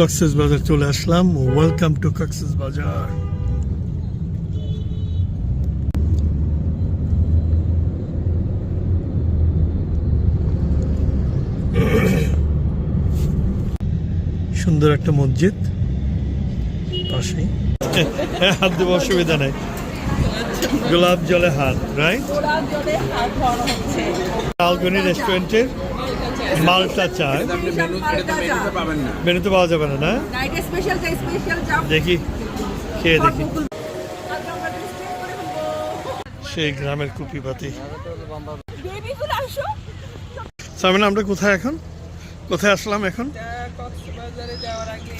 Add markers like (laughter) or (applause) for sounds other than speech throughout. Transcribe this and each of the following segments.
কক্সেস বাজার চলে আসলাম। Welcome to Cox's বাজার সুন্দর একটা মসজিদ। পাশেই। হাত দেবো অসুবিধা নেই। গোলাপ জলে হাত রাইট আলগনি রেস্টুরেন্টের মালটা তো মেনুতে পাবেন না মেনুতে পাওয়া যাবে না না দেখি খেয়ে দেখি সেই গ্রামের কুপিপাতি আসো। আমরা কোথায় এখন কোথায় আসলাম এখন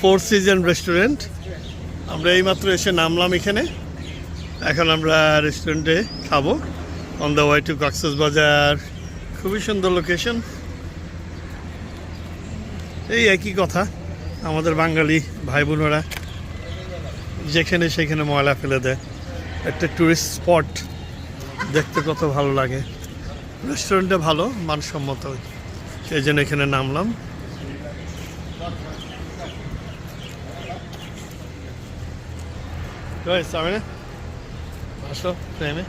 ফোর সিজন রেস্টুরেন্ট আমরা এইমাত্র এসে নামলাম এখানে এখন আমরা রেস্টুরেন্টে খাব on the way to Cox's Bazar খুবই সুন্দর লোকেশন এই একই কথা। আমাদের বাঙালি ভাই বোনেরা যেখানে সেখানে ময়লা ফেলে দেয়। একটা টুরিস্ট স্পট দেখতে কত ভালো লাগে। রেস্টুরেন্টটা ভালো মানসম্মত। সেই জন্য এখানে নামলাম। সামনে আসো প্রেমে।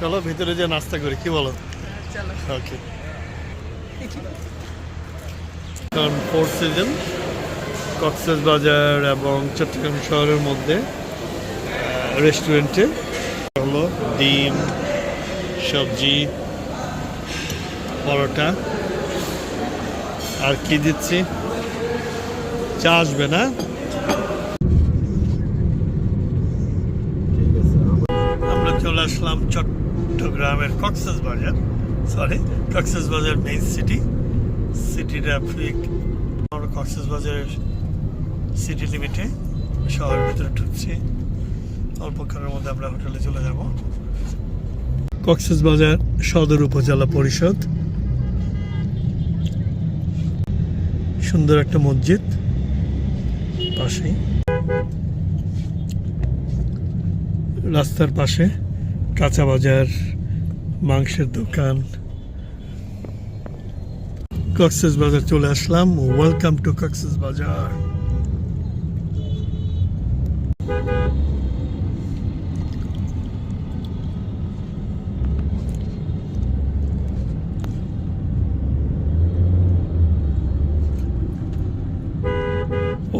চলো ভিতরে যে নাস্তা করি কি বলো? ওকে (laughs) কারণ ফোর সিজন বাজার এবং চট্টগ্রাম শহরের মধ্যে রেস্টুরেন্টে হলো ডিম, সবজি, পরোটা। আর কি দিচ্ছি? চা আসবে না? আমরা চলে আসলাম চট্টগ্রামের কক্সেস বাজার সরি কক্সেস বাজার মেইন সিটি সিটিটা ফ্রিক আমরা কক্সেস বাজারের সিটি লিমিটে শহরের ভিতরে ঢুকছি। অল্পক্ষণের মধ্যে আমরা হোটেলে চলে যাব। কক্সেস বাজার সদর উপজেলা পরিষদ। সুন্দর একটা মসজিদ পাশেই। রাস্তার পাশে কাঁচা বাজার, মাংসের দোকান। কক্সেস বাজার চলে আসলাম। ওয়েলকাম টু কক্সেস বাজার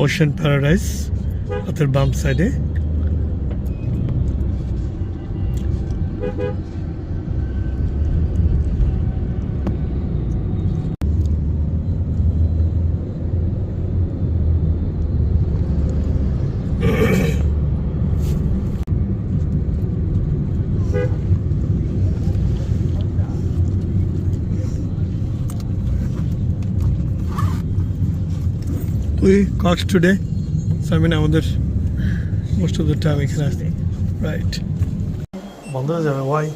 ওশান প্যারাডাইস হাতের বাম সাইডে we got today so I mean আমাদের মোস্ট অফ দ্য টাইম এখানে আসতে রাইট বন্ধ হয়ে যাবে। ওয়াই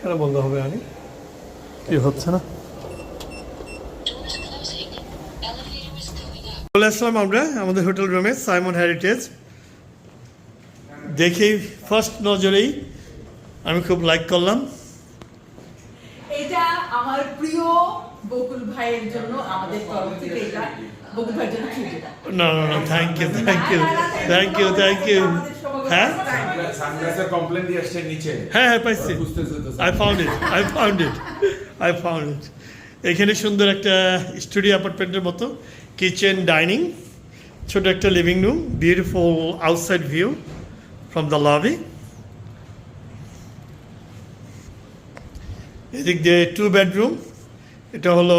কেন বন্ধ হবে আনি? কি হচ্ছে না? চলে আসলাম আমরা আমাদের হোটেল রুমে সাইমন হেরিটেজ দেখেই ফার্স্ট নজরেই আমি খুব লাইক করলাম। এটা আমার প্রিয় বকুল ভাইয়ের জন্য আমাদের তরফ থেকে এটা বকুল ভাইয়ের জন্য না না না thank you thank you thank you thank you হ্যাঁ? হ্যাঁ হ্যাঁ পাইছি। I found it I found it I found it এখানে সুন্দর একটা স্টুডিও অ্যাপার্টমেন্টের মতো কিচেন ডাইনিং ছোট একটা living room beautiful outside view from the lobby এদিক দিয়ে টু বেডরুম এটা হলো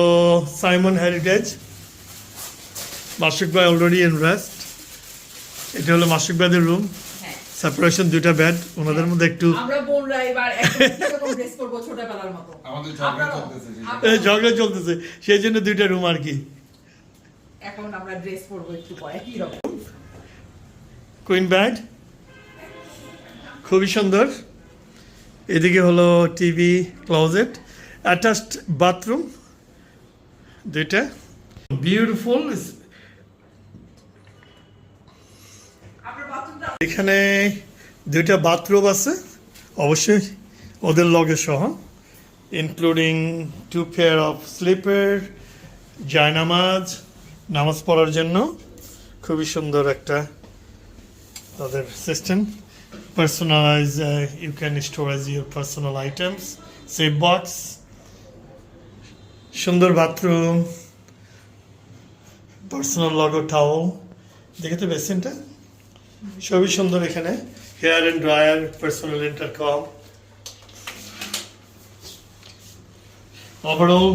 সাইমন হেরিটেজ। মাসুক ভাই অলরেডি ইন রেস্ট এটা হলো মাসুক ভাইদের রুম হ্যাঁ। সেপারেশন দুইটা বেড ওনাদের মধ্যে একটু আমরা বোনরা এবার একরকম ড্রেস করব ছোটবেলার মতো। আমাদের ঝগড়া চলতেছে এই ঝগড়া চলতেছে। সেই জন্য দুইটা রুম আর কি। এখন আমরা ড্রেস পরবো একটু পরে একই রকম? কুইন ব্যাড খুবই সুন্দর। এদিকে হলো টিভি ক্লোজেট অ্যাটাচড বাথরুম দুইটা? বিউটিফুল এখানে দুইটা বাথরুম আছে অবশ্যই ওদের লগে সহ including two pair of slipper জায়নামাজ নামাজ পড়ার জন্য। খুবই সুন্দর একটা তাদের system personalize you can storage your personal items save box সুন্দর বাথরুম পার্সোনাল লগো টাওয়াল দেখে তো বেসিনটা সবই সুন্দর এখানে। Hair and dryer personal intercom overall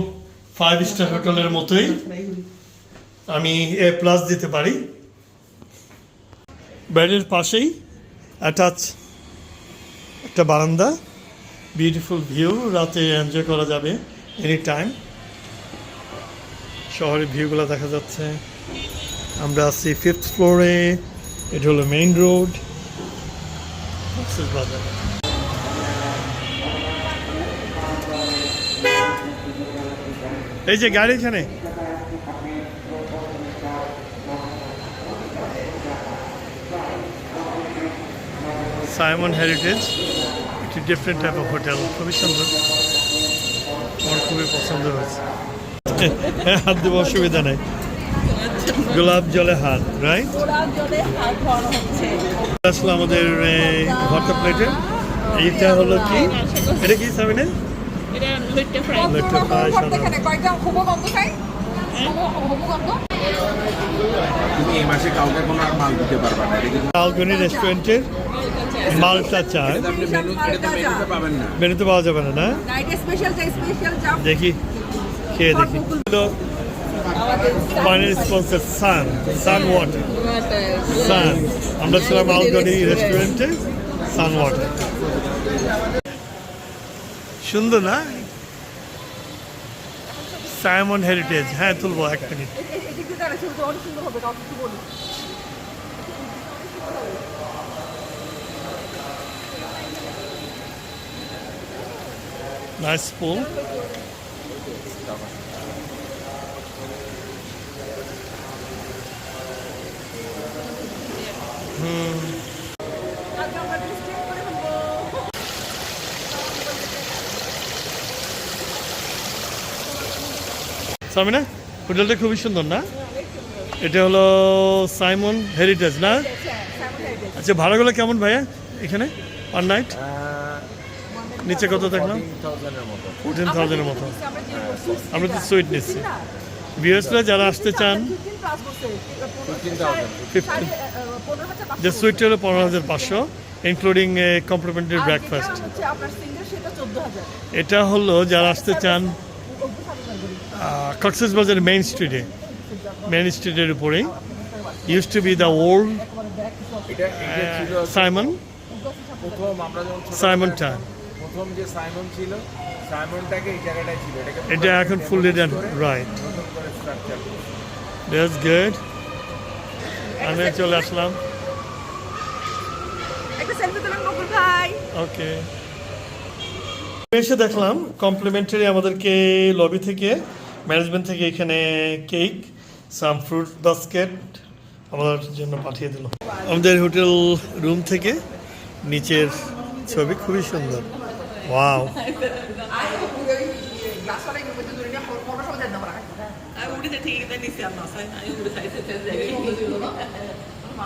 five star হোটেলের মতোই। আমি এ প্লাস দিতে পারি। বেডের পাশেই অ্যাটাচ একটা বারান্দা। বিউটিফুল ভিউ রাতে এনজয় করা যাবে এনি টাইম শহরের ভিউগুলো দেখা যাচ্ছে। আমরা আছি ফিফথ ফ্লোরে এটা হলো মেইন রোড এই যে গাড়ি এখানে। সাইমন হেরিটেজ একটি ডিফারেন্ট টাইপ অফ হোটেল খুবই সুন্দর। আমার খুবই পছন্দ হয়েছে। হ্যাঁ, হাত দেবো অসুবিধা নেই। গোলাপ জলে হাত রাইট ওরা জলে হাত ধোয়ানো হচ্ছে। আসলে আমাদের ভর্তা প্লেটে। এইটা হলো কি? এটা কি সামিনে? রেস্টুরেন্টের মালটা তো মেনুতে পাবেন না। মেনুতে পাওয়া যাবে না না? চা চা দেখি। খেয়ে দেখি। পানির স্পন্সর সান সান ওয়াটার সান আমরা ছিলাম আলগনি রেস্টুরেন্টে সান ওয়াটার সুন্দর না? সাইমন হেরিটেজ হ্যাঁ তুলবো এক মিনিট Nice pool. ফেলব। সামিনা হোটেলটা খুবই সুন্দর না? এটা হলো সাইমন হেরিটেজ না? আচ্ছা ভাড়াগুলো কেমন ভাইয়া এখানে? Per night? নিচে কত দেখলাম মতো। ফোরটিন থাউজেন্ডের মতো। আমরা যে suits আমরা তো সুইট নিচ্ছি। ভিউয়ার্সরা যারা আসতে চান 15 plus বছর, ফিফটিন থাউজেন্ড ফিফটিন সাড়ে, আহ, পনেরো হাজার পাঁচশো। যে সুইটটা হলো পনেরো হাজার পাঁচশো ইনক্লুডিং কমপ্লিমেন্টারি ব্রেকফাস্ট যেটা হচ্ছে আপনার সিঙ্গেল সেটা চোদ্দ হাজার। এটা হলো যারা আসতে চান কক্সেস বাজার মেইন স্ট্রিটে মেইন স্ট্রিটের উপরে। Use to be the old Saimon Saimon town প্রথম যে সাইমন ছিল সাইমনটাকে এই জায়গাটায় ছিল। এটাকে এটা এখন ফুললি ডান রাইট নতুন করে স্ট্রাকচার দ্যাটস গুড আমি চলে আসলাম। একটা সেলফি তুলেন বকুল ভাই। ওকে এসে দেখলাম কমপ্লিমেন্টারি আমাদেরকে লবি থেকে ম্যানেজমেন্ট থেকে এখানে কেক সাম ফ্রুট বাস্কেট আমাদের জন্য পাঠিয়ে দিল। আমাদের হোটেল রুম থেকে নিচের ছবি খুবই সুন্দর। ವಾವ್ (laughs)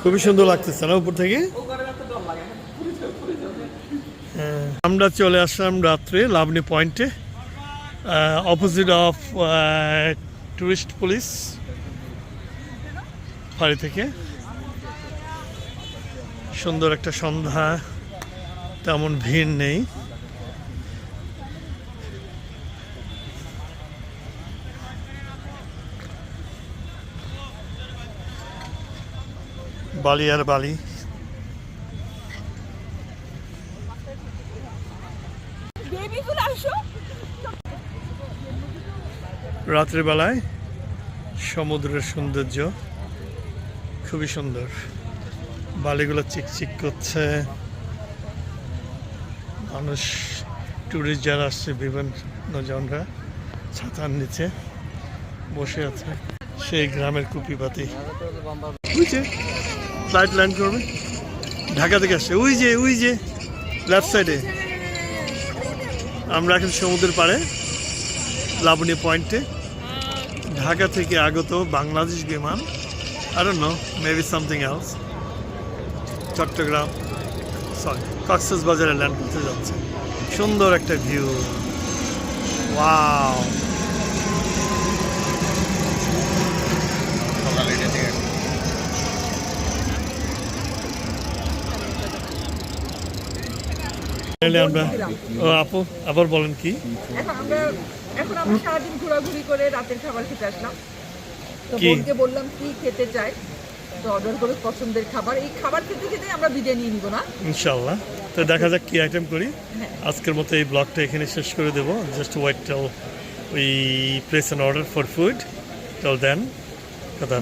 খুবই সুন্দর লাগতেছে না উপর থেকে? হ্যাঁ। আমরা চলে আসলাম রাত্রে লাভনি পয়েন্টে অপোজিট অফ টুরিস্ট পুলিশ ফাড়ি থেকে। সুন্দর একটা সন্ধ্যা তেমন ভিড় নেই। বালি আর বালি। রাত্রিবেলায় সমুদ্রের সৌন্দর্য খুবই সুন্দর। বালিগুলো চিকচিক করছে। মানুষ ট্যুরিস্ট যারা আসছে বিভিন্ন জনরা ছাতার নিচে বসে আছে। সেই গ্রামের কুপিপাতি ওই যে ফ্লাইট ল্যান্ড করবে। ঢাকা থেকে আসছে। ওই যে ওই যে লেফট সাইডে আমরা এখন সমুদ্রের পাড়ে, লাবণী পয়েন্টে ঢাকা থেকে আগত বাংলাদেশ বিমান আর don't maybe something else. Chattogram sorry Cox's বাজারে ল্যান্ড করতে যাচ্ছে। সুন্দর একটা ভিউ ওয়াও আমরা আপু আবার বলেন কি? এখন আমরা এখন আমরা সারাদিন ঘোরাঘুরি করে রাতের খাবার খেতে আসলাম। তো বোনকে বললাম কি খেতে চাই তো অর্ডার করে পছন্দের খাবার। এই খাবার খেতে খেতে আমরা বিদায় নিয়ে নিব না। ইনশাল্লাহ তো দেখা যাক কি আইটেম করি। আজকের মতো এই ব্লগটা এখানে শেষ করে দেবো। Just wait till we place an order for food till then কথা।